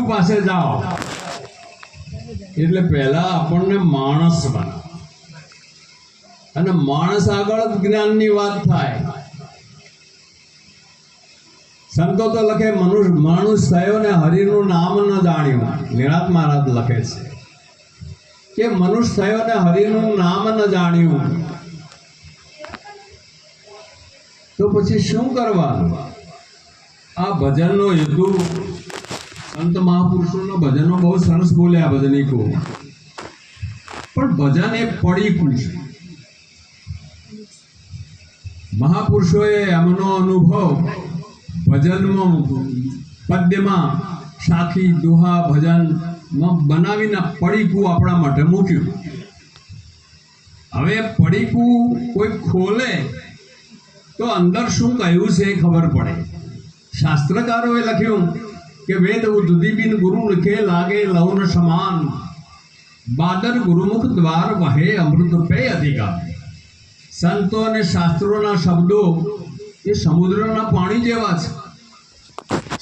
પાસે જાઓ. એટલે પહેલા આપણને માણસ બનાવો અને માણસ આગળ જ્ઞાન જ્ઞાનની વાત થાય. સંતો તો લખે, મનુષ્ય, માણસ થયો ને હરિનું નામ ન જાણ્યું. નિરાત મહારાજ લખે છે. કે મનુષ્ય થયો ને હરિનું નામ ન જાણ્યું. તો પછી શું કરવાનું? આ ભજનનો હેતુ સંત મહાપુરુષોના ભજનો બહુ સરસ બોલ્યા ભજનિકો. પણ ભજન એ પડીકું છે. મહાપુરુષોએ એમનો અનુભવ ભજનમાં પદ્યમાં સાખી, દુહા ભજનમાં બનાવીને પડીકું આપણા માટે મૂક્યું. હવે પડીકું કોઈ ખોલે તો અંદર શું કહ્યું છે એ ખબર પડે. શાસ્ત્રકારોએ લખ્યું કે વેદ ઉદ્દીપિન ગુરુ લખે લાગે લૌન સમાન? બાદર ગુરુમુખ દ્વાર વહે અમૃત પે અધિકાર. સંતો અને શાસ્ત્રોના શબ્દો એ સમુદ્રના પાણી જેવા છે.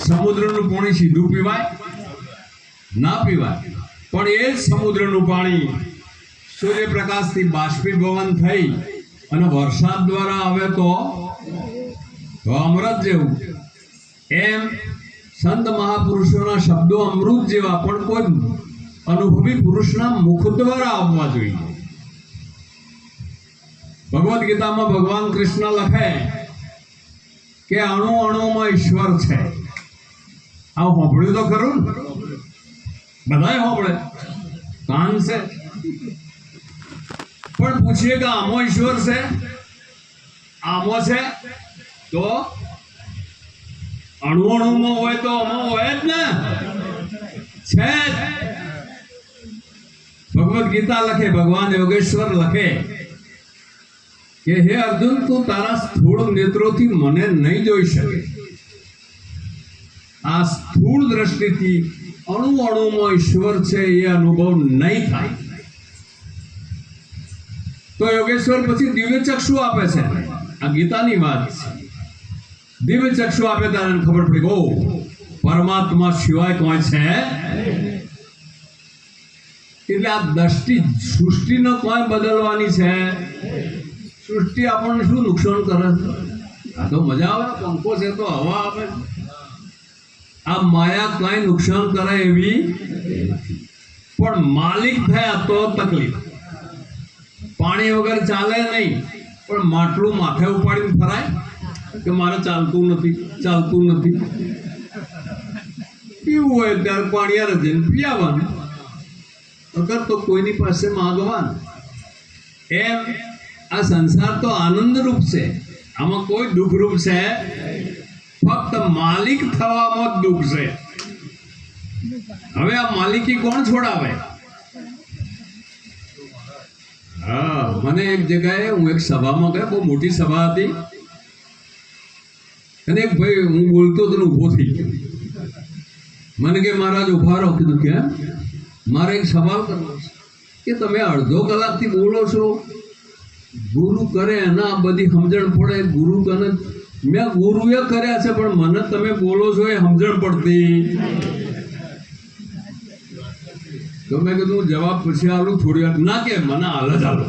સમુદ્રનું પાણી સીધું પીવાય? ના પીવાય. પણ એ જ સમુદ્રનું પાણી સૂર્યપ્રકાશથી બાષ્પીભવન થઈ અને વરસાદ દ્વારા આવે તો અમૃત જેવું. એમ સંત મહાપુરુષોના શબ્દો અમૃત જેવા પણ કોઈ અનુભવી પુરુષના મુખ દ્વારા આવવા જોઈએ. ભગવદ્ ગીતામાં ભગવાન કૃષ્ણ લખે કે અણુ અણુમાં ઈશ્વર છે. આ હોંભળ્યું તો ખરું બધાય હોંભળે. કાન છે. પણ પૂછીએ કે આમો ઈશ્વર છે? આમો છે? તો અણુ અણુમાં હોય તો અમો હોય જ ને. છે ભગવદ ગીતા લખે, ભગવાન યોગેશ્વર લખે કે, હે અર્જુન, તું તારા સ્થૂળ નેત્રોથી મને નહીં જોઈ શકે. આ સ્થૂળ દ્રષ્ટિથી અણુ અણુમાં ઈશ્વર છે, એ અનુભવ નહીં થાય. તો યોગેશ્વર પછી દિવ્ય ચક્ષુ આપે છે. આ ગીતાની વાત છે. દિવ્ય ચક્ષુ આપે ત્યારે ખબર પડી બહુ પરમાત્મા સિવાય કોઈ છે એટલે આ દ્રષ્ટિ, સૃષ્ટિનો કોઈ બદલવાની છે? સૃષ્ટિ આપણને શું નુકસાન કરે આ તો મજા આવે, પંખો છે તો હવા આવે. આ માયા કઈ નુકસાન કરે એવી પણ માલિક થયા તો તકલીફ. પાણી વગર ચાલે નહીં, પણ માટલું માથે ઉપાડીને ફરાય. કે મારે ચાલતું નથી ચાલતું નથી. પીવું હોય ત્યારે પાણીયા જઈને પીવાનું અગર તો કોઈની પાસે માગવાનું એમ આ સંસાર તો આનંદરૂપ છે. આમાં કોઈ દુઃખરૂપ છે? ફક્ત માલિક થવામાં જ દુઃખ છે. હવે આ માલિકી કોણ છોડાવે? હા, મને એક જગ્યાએ, હું એક સભામાં ગયો, બહુ મોટી સભા હતી. અને ભાઈ, હું બોલતો હતો ઊભો થઈ ગયો. મને કે, મહારાજ ઊભા રહો. કીધું કેમ મારે એક સવાલ કરવો છે. કે તમે અડધો કલાકથી બોલો છો? ગુરુ કરે, એના બધી સમજણ પડે. ગુરુ કને મેં ગુરુએ કર્યા છે, પણ મને તમે બોલો છો એ સમજણ પડતી. તો મેં કીધું જવાબ પછી આલું થોડી વાર. ના કે, મને હાલ જ હાલો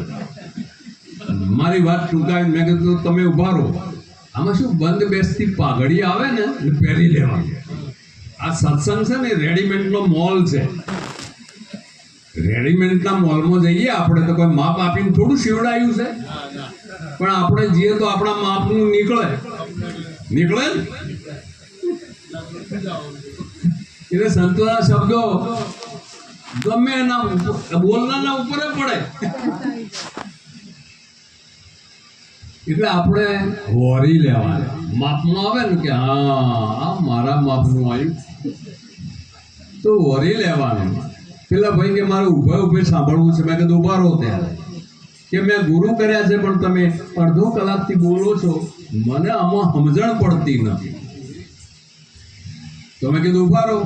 મારી વાત ટૂંકાવી મેં કીધું, તમે ઊભા રહો. આમાં શું બંધ બેસતી પાઘડી આવે ને, એ પહેરી લેવાની. આ સત્સંગ છે ને રેડીમેડનો મોલ છે. રેડીમેડના મોલમાં જઈએ, આપણે તો કોઈ માપ આપીને થોડું શિવડાયું છે. પણ આપણે જઈએ તો આપણા માપનું નીકળે. નીકળે એટલે સંતોના શબ્દો ગમે એના બોલનાના ઉપર પડે. એટલે આપણે વોરી લેવાના. માપમાં આવે ને કે, હા, આ મારા માપનું આવ્યું તો વરી લેવાનું. પેલા ભાઈ કે મારે ઊભા ઊભે સાંભળવું છે. મેં કીધું, ઊભા રહો ત્યારે. કે મેં ગુરુ કર્યા છે, પણ તમે અડધો કલાકથી બોલો છો. મને આમાં સમજણ પડતી નથી. તમે કીધું, ઊભા રહો.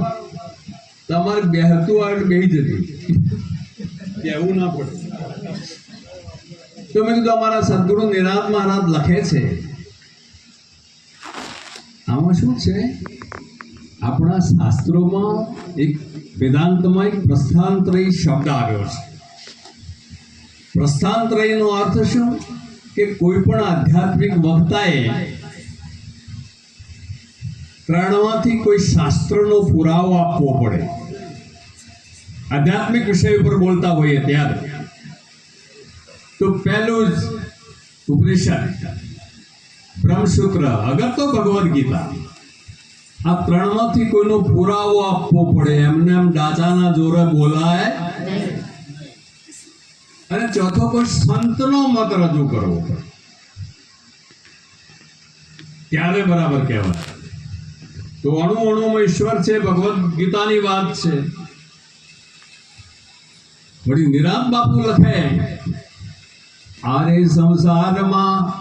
તમારે બેહતું એટલે બેહી જતી એવું ના પડે. તો મેં કીધું, અમારા સદગુરુ નિરાત મહારાજ લખે છે. આમાં શું છે? આપણા શાસ્ત્રોમાં એક વેદાંતમાં એક પ્રસ્થાંતરય શબ્દ આવ્યો છે. પ્રસ્થાંતરયનો અર્થ શું? કે કોઈ પણ આધ્યાત્મિક વક્તાએ ત્રણમાંથી કોઈ શાસ્ત્રનો પુરાવો આપવો પડે. આધ્યાત્મિક વિષય ઉપર બોલતા હોઈએ ત્યારે. તો પહેલું જ ઉપનિષદ બ્રહ્મસૂત્ર અગર તો ભગવદ્ ગીતા આ ત્રણમાંથી કોઈનો પુરાવો આપવો પડે એમને એમ દાદાના જોરે બોલાય અને ચોથો કોઈ સંતનો મત રજૂ કરવો પડે ત્યારે બરાબર કહેવાય તો અણુ અણુમાં ઈશ્વર છે ભગવદ્ ગીતાની વાત છે વળી નિરામ બાપુ લખે આરે સંસારમાં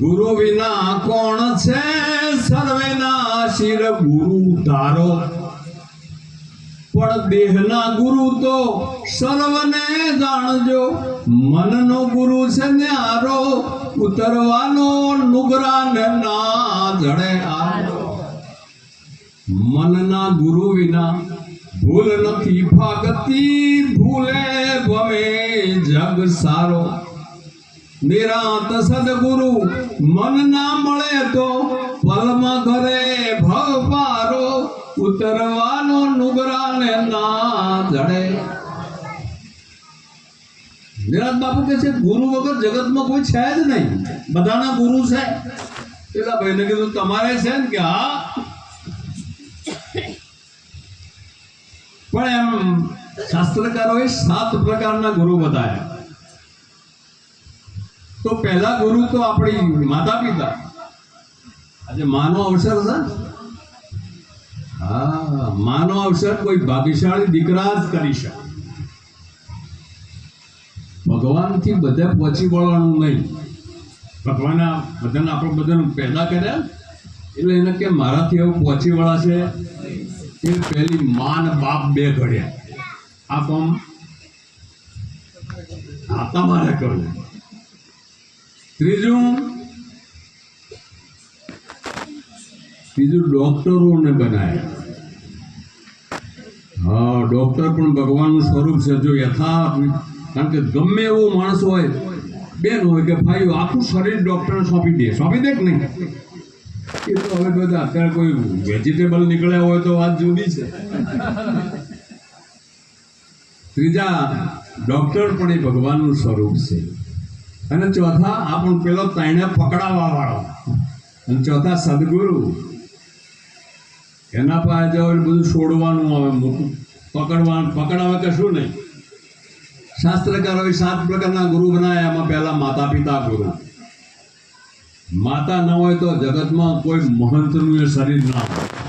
ગુરુ વિના કોણ છે? સર્વેના શિર ગુરુ તારો પણ દેહના ગુરુ તો સર્વને જાણજો. મનનો ગુરુ છે ન્યારો ઉતરવાનો નુગરાન ના જડે આરો. મનના ગુરુ વિના ભૂલ નથી ભાગતી, ભૂલે ભમે જગ સારો. નિરાંત સદગુરુ મન ના મળે તો પલમાં ઘરે ભવ પારો ઉતરવાનો નુગરાને ના જડે નિરાંત બાપુ કે છે ગુરુ વગર જગતમાં કોઈ છે જ નહીં બધાના ગુરુ છે પેલા ભાઈને કીધું તમારે છે ને કે હા પણ એમ શાસ્ત્રકારોએ સાત પ્રકારના ગુરુ બતાવ્યા તો પહેલા ગુરુ તો આપણી માતા પિતા. આજે માનો અવસર છે હા, માનો અવસર કોઈ ભાગ્યશાળી દીકરા જ કરી શકે. ભગવાનથી બધે પહોંચી વળવાનું નહીં. ભગવાનના બધાને આપણે બધાને પેદા કર્યા. એટલે એને કે મારાથી એવું પહોંચી વળાશે? એ પહેલી માન બાપ બે ઘડ્યા. આ કોમ આ તમારે કરવું ત્રીજું ત્રીજું ડોક્ટરોને બનાવ્યા હા, ડોક્ટર પણ ભગવાનનું સ્વરૂપ છે જો યથા કારણ કે ગમે એવો માણસ હોય, બેન હોય કે ભાઈ આખું શરીર ડોક્ટરને સોંપી દે. સોંપી દે કે નહીં? એ તો હવે બધા અત્યારે કોઈ વેજીટેબલ નીકળ્યા હોય તો વાત જુદી છે. ત્રીજા, ડોક્ટર પણ એ ભગવાનનું સ્વરૂપ છે. અને ચોથા આપણ પેલો તાઈને પકડાવવા વાળો અને ચોથા, સદગુરુ. એના પાસે જાઓ બધું છોડવાનું આવે મૂકું પકડવાનું પકડાવે કશું નહીં? શાસ્ત્રકારોએ સાત પ્રકારના ગુરુ બનાવ્યા એમાં પહેલાં માતા પિતા ગુરુ. માતા ન હોય તો જગતમાં કોઈ મહંતનું એ શરીર ના હોય.